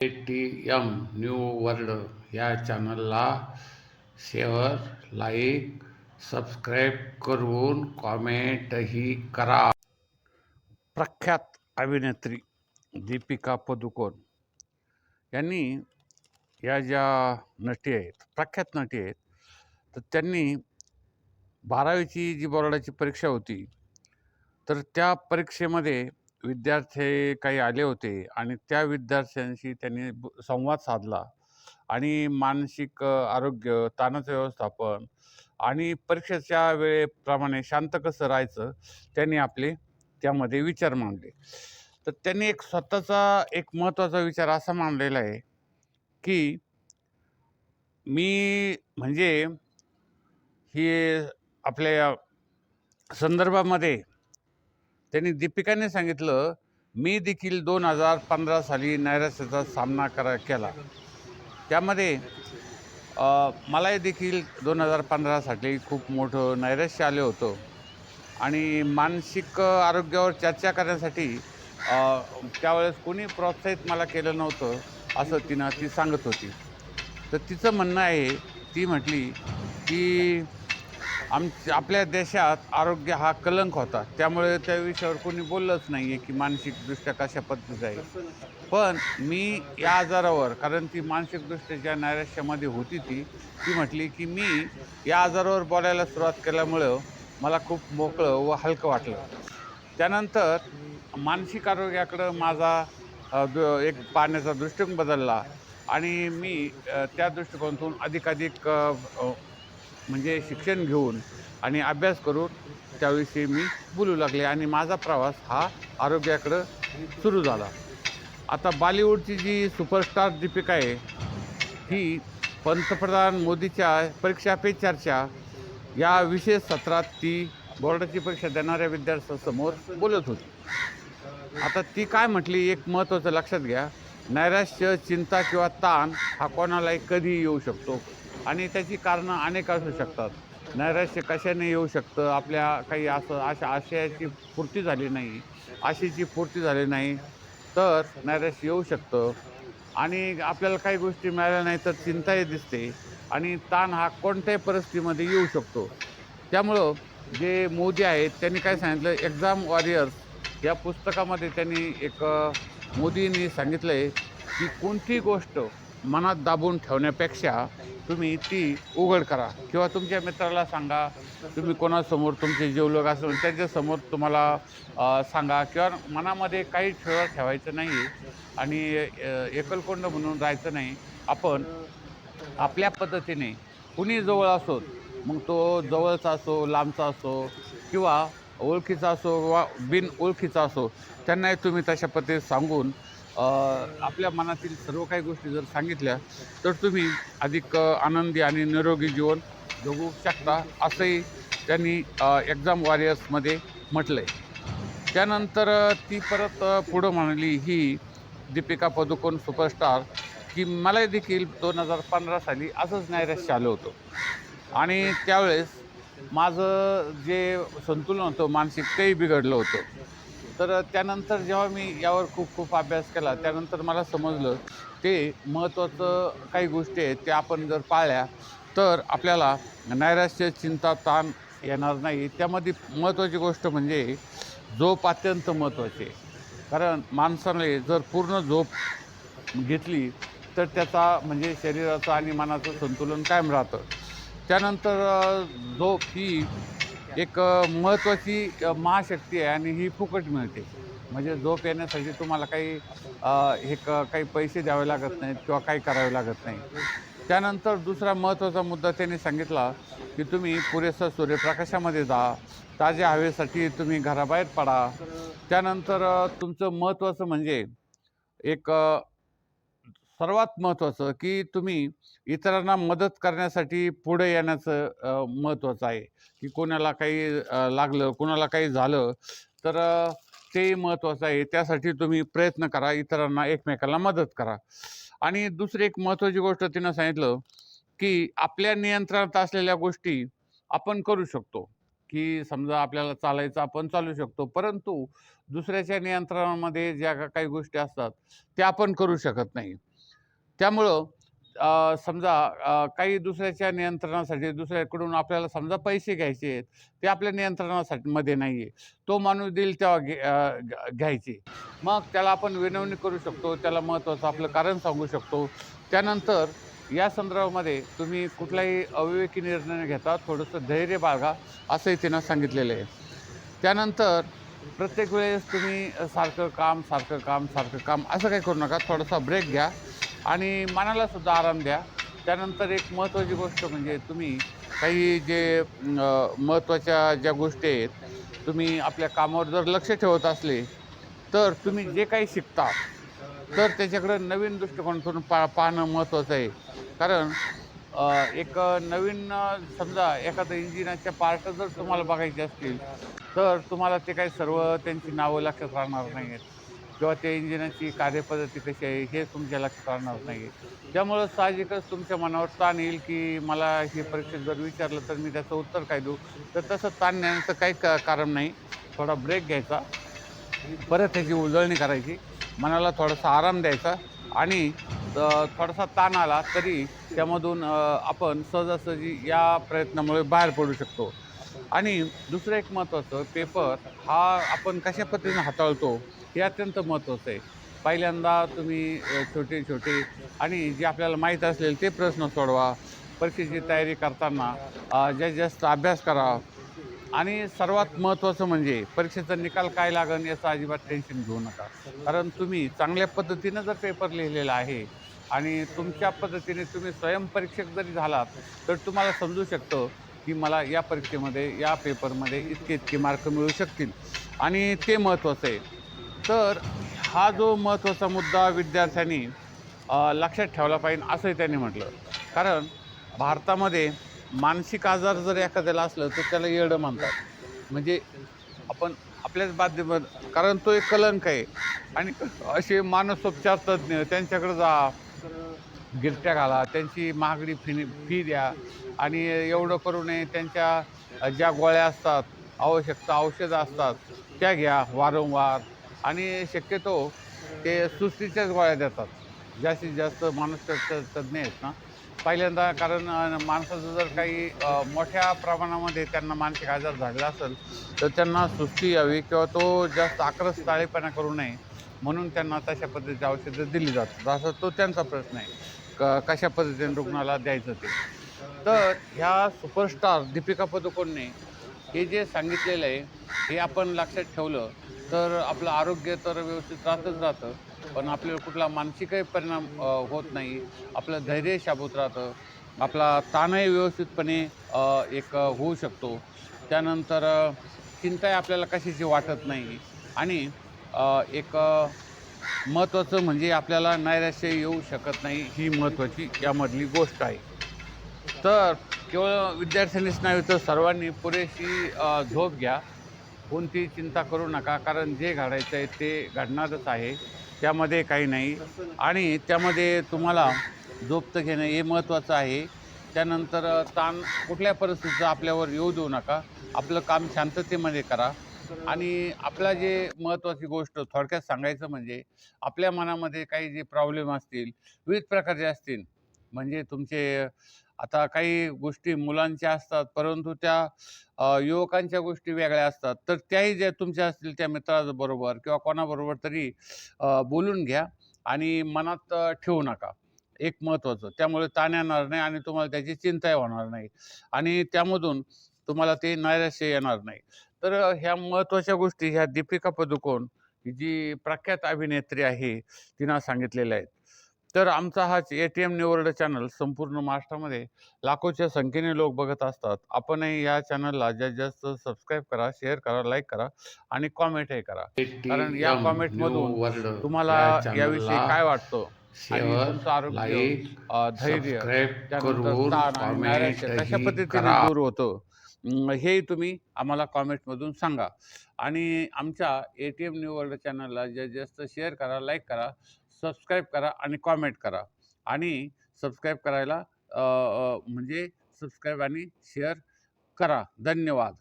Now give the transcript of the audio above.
A T M new world या चॅनलला share like subscribe करून कॉमेंटही करा. प्रख्यात अभिनेत्री दीपिका पदुकोण यांनी या ज्या नटी आहेत प्रख्यात नटी आहेत तर त्यांनी बारावीची जी बोर्डाची परीक्षा होती तर त्या परीक्षेमध्ये विद्यार्थी काही आले होते आणि त्या विद्यार्थ्यांशी त्यांनी ब- संवाद साधला आणि मानसिक आरोग्य ताणाचं व्यवस्थापन आणि परीक्षेच्या वेळेप्रमाणे शांत कसं राहायचं त्यांनी आपले त्यामध्ये विचार मांडले. तर त्यांनी एक स्वतःचा एक महत्त्वाचा विचार असा मांडलेला आहे की मी म्हणजे हे आपल्या संदर्भामध्ये त्यांनी दीपिकाने सांगितलं मी देखील दोन हजार पंधरा साली नैराश्याचा सामना करा केला. त्यामध्ये मलाही देखील दोन हजार पंधरासाठी खूप मोठं नैराश्य आलं होतं. आणि मानसिक आरोग्यावर चर्चा करण्यासाठी त्यावेळेस कोणी प्रोत्साहित मला केलं नव्हतं असं तिनं ती सांगत होती. तर तिचं म्हणणं आहे ती म्हटली की आम आपल्या देशात आरोग्य हा कलंक होता. त्यामुळे त्या विषयावर कोणी बोललंच नाही आहे की मानसिकदृष्ट्या कशा पद्धतीचं आहे. पण मी या आजारावर कारण ती मानसिकदृष्ट्या ज्या नैराश्यामध्ये होती ती ती म्हटली की मी या आजारावर बोलायला सुरुवात केल्यामुळं मला खूप मोकळं व हलकं वाटलं. त्यानंतर मानसिक आरोग्याकडं माझा द- एक पाहण्याचा दृष्टिकोन बदलला आणि मी त्या दृष्टिकोनातून अधिकाधिक म्हणजे शिक्षण घेऊन आणि अभ्यास करून त्याविषयी मी बोलू लागले आणि माझा प्रवास हा आरोग्याकडं सुरू झाला. आता बॉलिवूडची जी सुपरस्टार दीपिका आहे ही पंतप्रधान मोदीच्या परीक्षा पे चर्चा या विशेष सत्रात ती बोर्डाची परीक्षा देणाऱ्या विद्यार्थ्यांसमोर बोलत होती. आता ती काय म्हटली एक महत्त्वाचं लक्षात घ्या. नैराश्य चिंता किंवा ताण हा कोणालाही कधीही येऊ शकतो. आणि त्याची कारणं अनेक असू शकतात. नैराश्य कशाने येऊ शकतं? आपल्या काही असं अशा आशयाची पूर्ती झाली नाही. आशेची पूर्ती झाली नाही. तर नैराश्य येऊ शकतं. आणि आपल्याला काही गोष्टी मिळाल्या नाही तर चिंताही दिसते. आणि ताण हा कोणत्याही परिस्थितीमध्ये येऊ शकतो. त्यामुळं जे मोदी आहेत त्यांनी काय सांगितलं? एक्झाम वॉरियर्स या पुस्तकामध्ये त्यांनी एक मोदींनी सांगितलं आहे की कोणती गोष्ट मनात दाबून ठेवण्यापेक्षा तुम्ही ती उघड करा. किंवा तुमच्या मित्राला सांगा तुम्ही कोणासमोर तुमचे जे लोक त्यांच्यासमोर तुम्हाला सांगा. किंवा मनामध्ये काही ठेवा ठेवायचं नाही आणि एकलकोंड म्हणून राहायचं नाही. आपण आपल्या पद्धतीने कुणी जवळ असोत मग तो जवळचा असो लांबचा असो किंवा ओळखीचा असो किंवा बिन ओळखीचा असो त्यांनाही तुम्ही तशा पद्धतीने सांगून आपल्या मनातील सर्व काही गोष्टी जर सांगितल्या तर तुम्ही अधिक आनंदी आणि निरोगी जीवन जगू शकता असंही त्यांनी एक्झाम वॉरियर्समध्ये म्हटलं आहे त्यानंतर ती परत पुढं म्हणाली ही दीपिका पदुकोण सुपरस्टार की मला देखील दोन हजार पंधरा साली असंच नैराश्य आलं होतं. आणि त्यावेळेस माझं जे संतुलन होतं मानसिक तेही बिघडलं होतं. तर त्यानंतर जेव्हा मी यावर खूप खूप अभ्यास केला त्यानंतर मला समजलं ते महत्त्वाचं काही गोष्टी आहेत त्या आपण जर पाळल्या तर आपल्याला नैराश्य चिंता ताण येणार नाही. त्यामध्ये महत्त्वाची गोष्ट म्हणजे झोप अत्यंत महत्त्वाची आहे. कारण माणसाने जर पूर्ण झोप घेतली तर त्याचा म्हणजे शरीराचं आणि मनाचं संतुलन कायम राहतं. त्यानंतर झोप ही एक महत्त्वाची महाशक्ती आहे आणि ही फुकट मिळते. म्हणजे झोप येण्यासाठी तुम्हाला काही हे क काही पैसे द्यावे लागत नाहीत किंवा काही करावे लागत नाही त्यानंतर दुसरा महत्त्वाचा मुद्दा त्यांनी सांगितला की तुम्ही पुरेसं सूर्यप्रकाशामध्ये जा ताज्या हवेसाठी तुम्ही घराबाहेर पडा. त्यानंतर तुमचं महत्त्वाचं म्हणजे एक सर्वात महत्त्वाचं की तुम्ही इतरांना मदत करण्यासाठी पुढे येण्याचं महत्त्वाचं आहे. की कोणाला काही लागलं कोणाला काही झालं तर ते महत्त्वाचं आहे. त्यासाठी तुम्ही प्रयत्न करा इतरांना एकमेकाला मदत करा. आणि दुसरी एक महत्त्वाची गोष्ट तिनं सांगितलं की आपल्या नियंत्रणात असलेल्या गोष्टी आपण करू शकतो. की समजा आपल्याला चालायचं आपण चालू शकतो. परंतु दुसऱ्याच्या नियंत्रणामध्ये ज्या का- काही गोष्टी असतात त्या आपण करू शकत नाही. त्यामुळं समजा काही दुसऱ्याच्या नियंत्रणासाठी दुसऱ्याकडून आपल्याला समजा पैसे घ्यायचे आहेत ते आपल्या नियंत्रणासाठी मध्ये नाही आहे तो माणूस देईल तेव्हा घे घ्यायचे. मग त्याला आपण विनवणी करू शकतो त्याला महत्त्वाचं आपलं कारण सांगू शकतो. त्यानंतर या संदर्भामध्ये तुम्ही कुठलाही अविवेकी निर्णय घेता थोडंसं धैर्य बाळगा असंही तिनं सांगितलेलं आहे. त्यानंतर प्रत्येक वेळेस तुम्ही सारखं काम सारखं काम सारखं काम असं काही करू नका. थोडासा ब्रेक घ्या. आणि मनाला सुद्धा आराम द्या. त्यानंतर एक महत्त्वाची गोष्ट म्हणजे तुम्ही काही जे महत्त्वाच्या ज्या गोष्टी आहेत तुम्ही आपल्या कामावर जर लक्ष ठेवत असले तर तुम्ही जे काही शिकता तर त्याच्याकडं नवीन दृष्टिकोनातून पा पाहणं महत्त्वाचं आहे. कारण एक नवीन समजा एखादं इंजिनाच्या पार्ट जर तुम्हाला बघायचे असतील तर तुम्हाला ते काही सर्व त्यांची नावं लक्षात राहणार नाही आहेत किंवा त्या इंजिनाची कार्यपद्धती कशी आहे हे तुमच्या लक्षात राहणार नाही. आहे त्यामुळं साहजिकच तुमच्या मनावर ताण येईल की मला हे परीक्षेत जर विचारलं तर मी त्याचं उत्तर काय देऊ. तर तसं ताण नेण्याचं काही का कारण नाही. थोडा ब्रेक घ्यायचा. परत त्याची उजळणी करायची. मनाला थोडासा आराम द्यायचा. आणि थोडासा ताण आला तरी त्यामधून आपण सहजासहजी या प्रयत्नामुळे बाहेर पडू शकतो. आणि दुसरं एक महत्त्वाचं पेपर हा आपण कशा पद्धतीने हाताळतो हे अत्यंत महत्त्वाचं आहे. पहिल्यांदा तुम्ही छोटे छोटे आणि जे आपल्याला माहीत असलेले ते प्रश्न सोडवा परीक्षेची तयारी करताना जास्तीत जास्त अभ्यास करा आणि सर्वात महत्त्वाचं म्हणजे परीक्षेचा निकाल काय लागेल याचं अजिबात टेन्शन घेऊ नका. कारण तुम्ही चांगल्या पद्धतीनं जर पेपर लिहिलेला आहे आणि तुमच्या पद्धतीने तुम्ही स्वयंपरीक्षक जरी झालात तर तुम्हाला समजू शकतं की मला या परीक्षेमध्ये या पेपरमध्ये इतके इतके मार्क मिळू शकतील. आणि ते महत्त्वाचं आहे. तर हा जो महत्त्वाचा मुद्दा विद्यार्थ्यांनी लक्षात ठेवला पाहिजे असंही त्यांनी म्हटलं. कारण भारतामध्ये मानसिक आजार जर एखाद्याला असलं तर त्याला येडं म्हणतात. म्हणजे आपण आपल्याच माध्यमात कारण तो एक कलंक आहे. आणि असे मानसोपचार तज्ज्ञ त्यांच्याकडे जा. गिरट्या घाला त्यांची महागडी फी फी द्या. आणि एवढं करू नये त्यांच्या ज्या गोळ्या असतात आवश्यकता औषधं असतात त्या घ्या वारंवार. आणि शक्यतो ते सुस्तीच्याच गोळ्या देतात. जास्तीत जास्त माणूस तज्ज्ञ आहेत ना. पहिल्यांदा कारण माणसाचं जर काही मोठ्या प्रमाणामध्ये त्यांना मानसिक आजार झालेला असेल तर त्यांना सुस्ती यावी किंवा तो जास्त आक्रस ताळेपणा करू नये. म्हणून त्यांना तशा पद्धतीची औषधं दिली जातात. असा तो त्यांचा प्रश्न आहे. क कशा पद्धतीने रुग्णाला द्यायचं ते. तर ह्या सुपरस्टार दीपिका पदुकोणने हे जे सांगितलेलं आहे हे आपण लक्षात ठेवलं तर आपलं आरोग्य तर व्यवस्थित राहतच राहतं. पण आपल्याला कुठला मानसिकही परिणाम होत नाही. आपलं धैर्य शाबूत राहतं. आपला ताणही व्यवस्थितपणे एक होऊ शकतो. त्यानंतर चिंताही आपल्याला कशाची वाटत नाही. आणि एक महत्त्वाचं म्हणजे आपल्याला नैराश्य येऊ शकत नाही ही महत्त्वाची यामधली गोष्ट आहे. तर केवळ विद्यार्थ्यांनीच नाही तर सर्वांनी पुरेशी झोप घ्या. कोणतीही चिंता करू नका कारण जे घडायचं आहे ते घडणारच आहे. त्यामध्ये काही नाही. आणि त्यामध्ये तुम्हाला झोपतं घेणं हे महत्त्वाचं आहे. त्यानंतर ताण कुठल्या परिस्थितीचं आपल्यावर येऊ देऊ नका. आपलं काम शांततेमध्ये करा. आणि आपला जे महत्त्वाची गोष्ट थोडक्यात सांगायचं म्हणजे आपल्या मनामध्ये काही जे प्रॉब्लेम असतील विविध प्रकारचे असतील म्हणजे तुमचे आता काही गोष्टी मुलांच्या असतात परंतु त्या युवकांच्या गोष्टी वेगळ्या असतात. तर त्याही ज्या तुमच्या असतील त्या मित्राबरोबर किंवा कोणाबरोबर तरी बोलून घ्या आणि मनात ठेवू नका. एक महत्त्वाचं त्यामुळे ताण येणार नाही आणि तुम्हाला त्याची चिंताही होणार नाही. आणि त्यामधून तुम्हाला ते नैराश्य येणार नाही. तर ह्या महत्त्वाच्या गोष्टी ह्या दीपिका पदुकोण ही जी प्रख्यात अभिनेत्री आहे तिनं सांगितलेल्या आहेत तर आमचा हा A T M new world channel संपूर्ण महाराष्ट्रामध्ये लाखोच्या संख्येने लोक बघत असतात. आपणही या चॅनलला जास्तीत जास्त सबस्क्राईब करा शेअर करा लाईक करा आणि कॉमेंटही करा. कारण या कॉमेंटमधून तुम्हाला याविषयी काय वाटतं? आणि शेअर तुमचं आरोग्य धैर्य त्यानंतर ताण आणि कशा पद्धतीने दूर होतं. हे तुम्ही आम्हाला कॉमेंटमधून सांगा. आणि आमच्या A T M new world चॅनलला जास्तीत जास्त शेअर करा लाईक करा सबस्क्राईब करा आणि कॉमेंट करा. आणि सबस्क्राईब करायला म्हणजे सबस्क्राईब आणि शेअर करा. धन्यवाद.